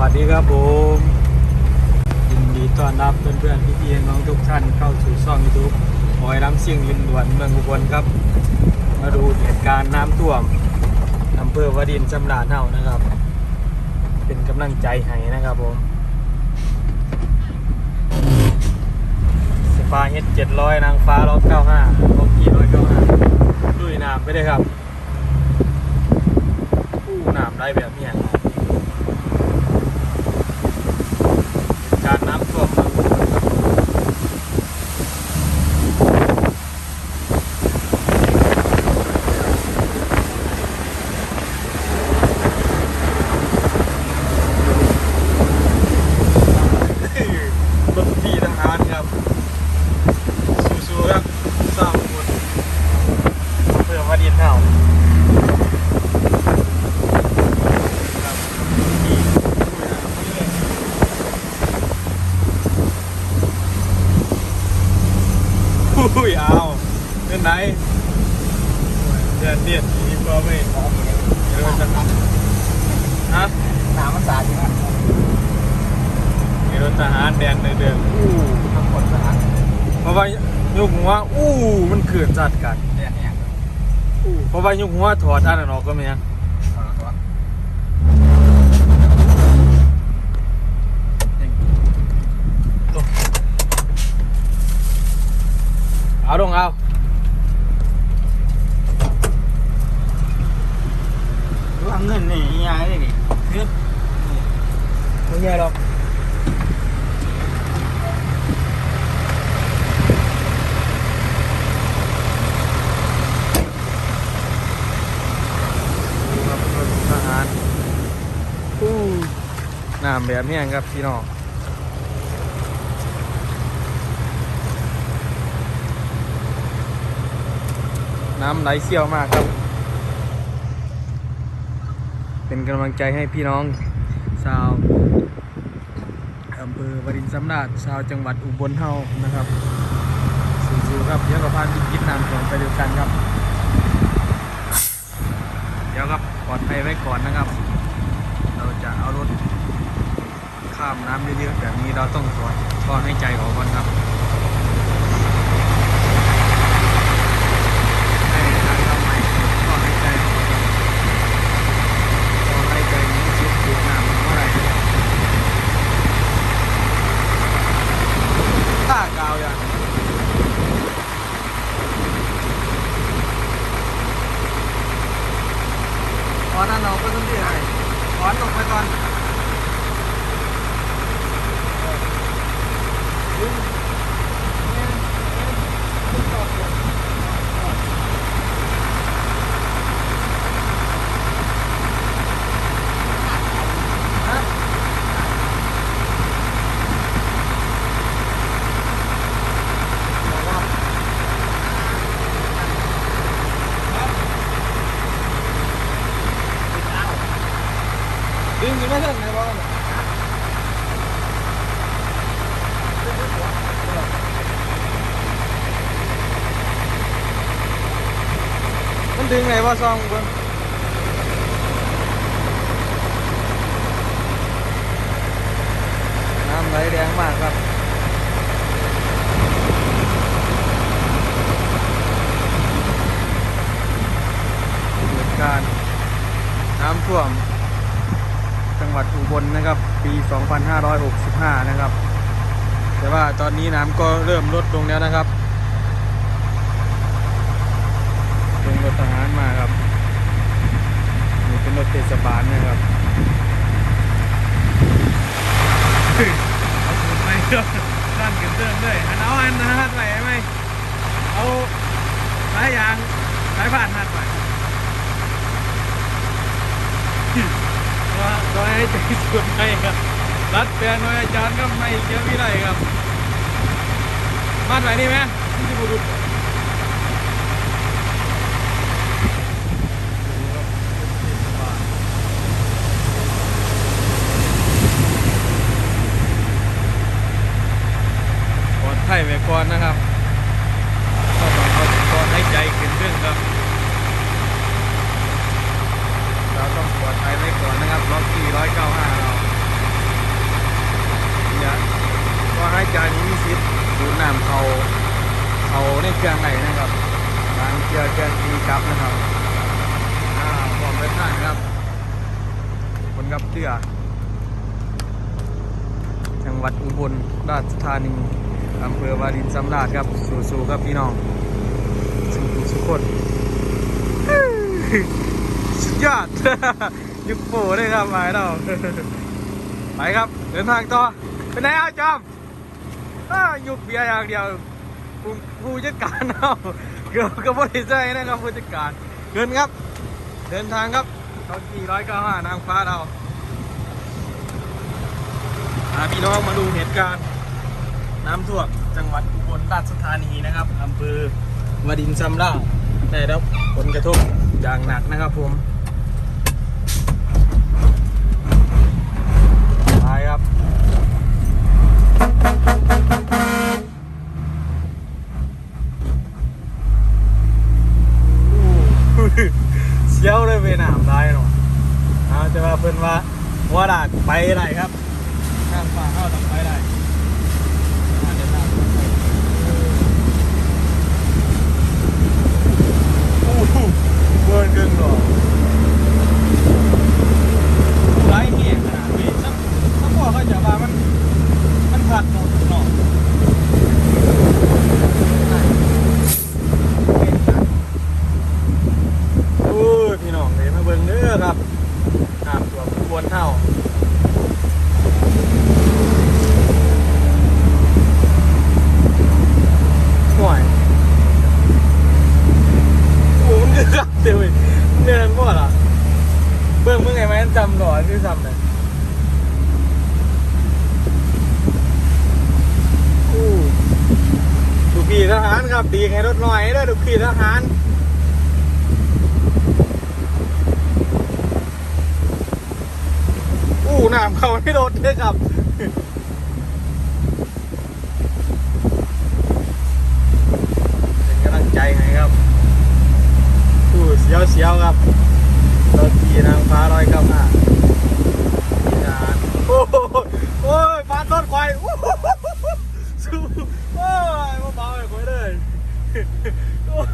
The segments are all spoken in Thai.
วัสดีครับผมยินดีต้อนรับเพื่อนๆพี่ๆน้องทุกท่านเข้าสู่ช่องยูทูบหอยน้ำเสียงยินด่วนเมืองอุบลครับ มาดูเหตุการณ์น้ำท่วมอำเภอวดินจำราญเฮานะครับ เป็นกำลังใจให้นะครับผมสปาเฮดเจ็ดร้อยนางฟ้าร้อยเก้าห้าร้อยกี่ร้อยเก้าห้าลุยน้ำไปเลยครับอู้น้ำได้แบบเนี้ย การน้ำท่วมเมืองอุบลครับรถที่ทหารครับ สู้ๆครับสร้างบุญเพื่อวัดอินเท่าครับที่ อุ้ยเอาเป็นไหนเดือนเดียดทีก็ไม่พร้อมเลยเดี๋ยวจะทำฮะน้ำมันสาดอยู่นะมีรถทหารแดนในเดิมๆอู้ทั้งหมดสาดเพราะว่ายกหัวอู้มันเขื่อนจัดกันเนี่ยเนี่ยอู้เพราะว่ายกหัวถอดอันนั้นออกก็ไม่ยัง เอาละตัว เอาลงเอา ดูเอาเงินนี่ยายเลยนี่คือ ไม่ใช่หรอกดูครับรถทหารอู้น้ำแบบนี้ครับพี่น้อง น้ำไหลเชี่ยวมากครับ เป็นกำลังใจให้พี่น้องชาวอำเภอวารินสำราญชาวจังหวัดอุบลเฮานะครับสู้ๆครับเดี๋ยวเราพาพิจิตน้ำก่อนไปด้วกันครับ เดี๋ยวครับปลอดภัยไว้ก่อนนะครับ เราจะเอารถข้ามน้ำเยอะๆแบบนี้เราต้องถอดท่อให้ใจออกก่อนครับให้ทางเราใหม่ท่อให้ใจออกก่อนครับ พอไล่ใจนี้ชิดดูน้ำเมื่อไหร่ท่ากาวอย่างตอนนั้นเราก็ต้องที่ไหนถอนลงไปก่อนดึงขึ้นมาเถอะไหนบอกกัน มันดึงไงว่าซองบนน้ำไหลแรงมากครับเหตุการณ์น้ำท่วม จังหวัดอุบลนะครับ ปี 2565 นะครับ แต่ว่าตอนนี้น้ำก็เริ่มลดลงแล้วนะครับลงรถ ทหารมาครับนี่เป็นรถเทศบาลนะครับเอาสูตรไปเด้อด้านกันเดินด้วยอันเอาอันนะฮัดไปไหมเอาสายยางสายผ่านฮัดไปว่าน้อยใจสุดไปครับรัดแปลน้อยอาจารย์ก็ไม่เจอวิไลครับมาดไหนนี่ไหมที่บุรุษ ก่อนนะครับก็ต้องเอาอุปกรณ์ให้ใจขึ้นเรื่องครับ เราต้องปลอดภัยไว้ก่อนนะครับล็อกที่ร้อยเก้าห้าเราอย่าก็ให้ใจนี้มีสิทธิ์ดูน้ำเขาเขาในเครื่องไหนนะครับทางเครื่องเครื่องตีกลับนะครับอ่าผมไปท่านครับคนกับเตือจังหวัดอุบลราชธานี อำเภอวารินชำราบครับ สู่ๆครับพี่น้องสุขสุขคนสุดยอดยุคโปเลยครับหมายเราไปครับเดินทางต่อไปไหนเอาจอมยุบเบียร์อย่างเดียวผู้ผู้จัดการเอาเกือบกับบริษัทนะครับผู้จัดการเงินครับ เดินทางครับเขากี่ร้อยเก้าห้านางฟ้าเราพี่น้องมาดูเหตุการณ์ น้ำท่วมจังหวัดอุบลราชธานีนะครับอำเภอวาดินชำราบได้รับผลกระทบอย่างหนักนะครับผมไปครับเสียวเลยไปหนามได้เนาะเอาจะว่าเพิ่นว่าว่าดาดไปไหนครับข้างฟ้าเข้าทางไปได้อาจจะตามไปโอ้โห เบิร์นดึงหรอไรเหี้ยขนาดนี้ถ้าถ้าพ่อเขาจะว่ามัน มันผัดหมดเนาะ โอ้ยพี่น้องเลยมาเบิ่งเด้อครับน้ำตัวขบวนเท่าห่วยโอ้มันคือครับเดี๋ยวอีกเนี่ยนั่นบ่ล่ะเบิ่งมึงไงไหมนจำหน่อยคือจำเลยโอ้ดูพี่ท หารครังรถน้อยเด้อดูพี่ทหารอู้น้ำเขาให้รถด้วยครับเป็นกำลังใจให้ครับอู้เสียวเสียวครับรถขี่นางฟ้าร้อยเก้าห้าอีสานโอ้โหโอ้ยฟาดรถควายอู้หูสู้โอ้ยมาเบาเลยควายเลย โอ้ย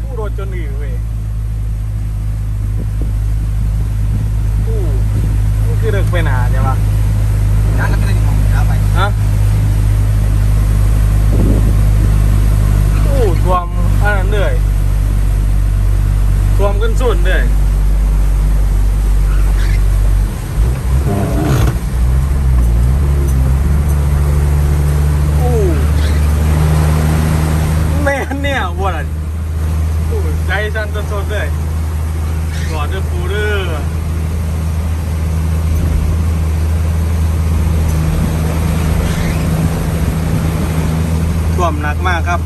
ผู้รถจนหนีเว้ยอู้มันคือเด็กไปหนาใช่ปะร้านก็ไม่ได้มองร้านไป ฮะอู้ท่วมอันนั้นเลยท่วมกันสุดเลยอู้แม่น เนี่ยวัวอะไรอู้ใจสั่นสดๆเลยกอดเด้อปูเด้อท่วมหนักมากครับ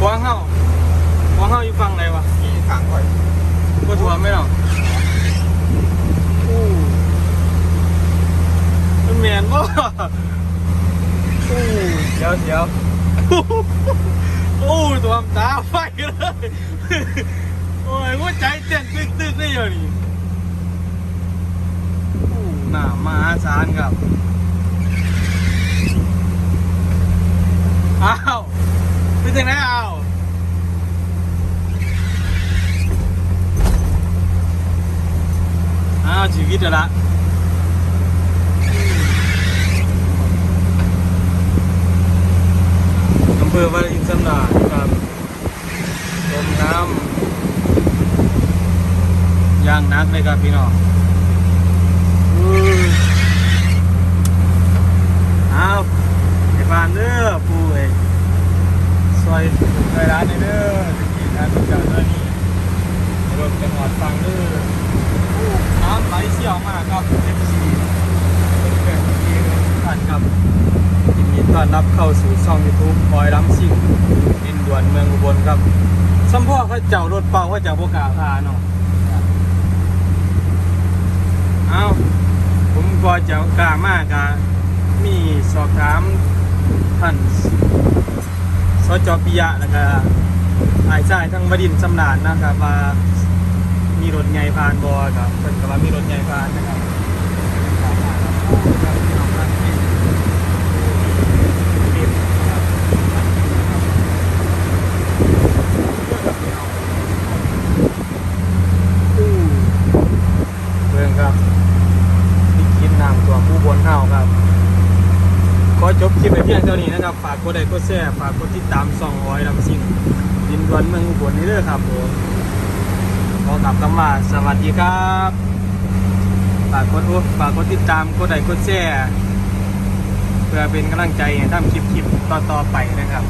กวางเฮากวางเฮาอยู่ฝั่งไหนวะ ที่ขางก่อย ก็ท่วมไหมเนาะอู้มันแมนบ่อู้เดี๋ยวเดี๋ยวอู้ท่วมตาไฟเลย โอ้ยหัวใจเต้นตึกๆได้อยู่นี่อู้หน้ามาศาลครับ อ้าวไปถึงไหนอ้าวอ้าวชีวิตอะละอำเภอวารินชำราบครับ น้ำย่างนักเลยครับพี่น้องอุ้ยอ้าไอ้บานเด้อปูเอ้ยซอยซอยร้านนี่เด้อตะกี้ร้านเจ้าเจ้านี่รถจังหวัดฟังเด้อน้ำไหลเชี่ยวมากครับ FC เพื่อนๆที่ทุกท่านครับยินดีต้อนรับเข้าสู่ช่อง YouTube บอยล้ำซิ่งดินด่วนเมืองอุบลครับ สัมพ่อเขาเจ้ารถเป่าเขาเจ้าพวกกล้าพาเนาะเอาผมก็จะกล้ามากอะมีสอบถามท่านสจปิยะแล้วก็อายชายทั้งบดินสำนานนะครับว่ามีรถใหญ่ผ่านบอครับเพิ่นก็ว่ามีรถใหญ่ผ่านนะครับถามมาครับ ครับพี่น้องครับนี่นี่ครับอู้เบิ่งครับนี่คิดน้ำตัวผู้บนเฮาครับ ขอจบคลิปไปเพียงเท่านี้นะครับ ฝา กกดไลค์กดแชร์ฝากกดติดตามสองร้อยลำสิ่งดินดวนเมืองอุบลนี้เด้อครับผมขอกลับคำว่าสวัสดีครับฝากกดอุฝากกดติดตามกดไลค์กดแชร์เพื่อเป็นกำลังใจให้ทำคลิปคลิปต่อๆไปนะครับ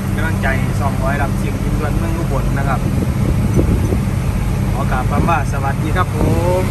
เป็นกำลังใจสองร้อยลำสิ่งดินดวนเมืองอุบลนะครับขอกลับคำว่าสวัสดีครับผม